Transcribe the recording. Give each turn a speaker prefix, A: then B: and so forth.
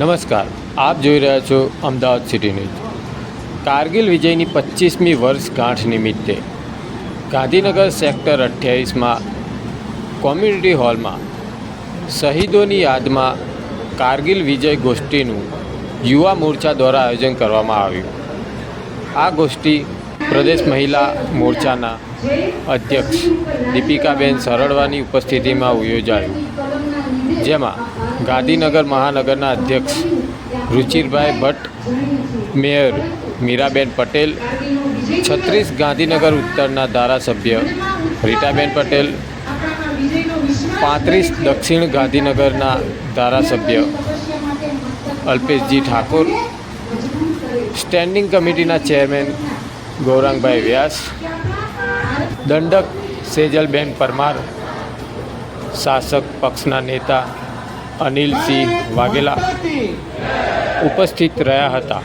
A: નમસ્કાર, આપ જોઈ રહ્યા છો અમદાવાદ સિટી ન્યૂઝ. કારગિલ વિજયની પચીસમી વર્ષગાંઠ નિમિત્તે ગાંધીનગર સેક્ટર અઠ્યાવીસમાં કોમ્યુનિટી હોલમાં શહીદોની યાદમાં કારગિલ વિજય ગોષ્ઠીનું યુવા મોરચા દ્વારા આયોજન કરવામાં આવ્યું. આ ગોષ્ઠી પ્રદેશ મહિલા મોરચાના અધ્યક્ષ દીપિકાબેન સરળવાની ઉપસ્થિતિમાં યોજાયું. જેમાં ગાંધીનગર મહાનગરના અધ્યક્ષ રુચિરભાઈ ભટ્ટ, મેયર મીરાબેન પટેલ, છત્રીસ ગાંધીનગર ઉત્તરના ધારાસભ્ય રીટાબેન પટેલ, પાંત્રીસ દક્ષિણ ગાંધીનગરના ધારાસભ્ય અલ્પેશજી ઠાકોર, સ્ટેન્ડિંગ કમિટીના ચેરમેન ગૌરાંગભાઈ વ્યાસ, દંડક સેજલબેન પરમાર, શાસક પક્ષના નેતા અનિલસિંહ વાઘેલા ઉપસ્થિત રહ્યા હતા.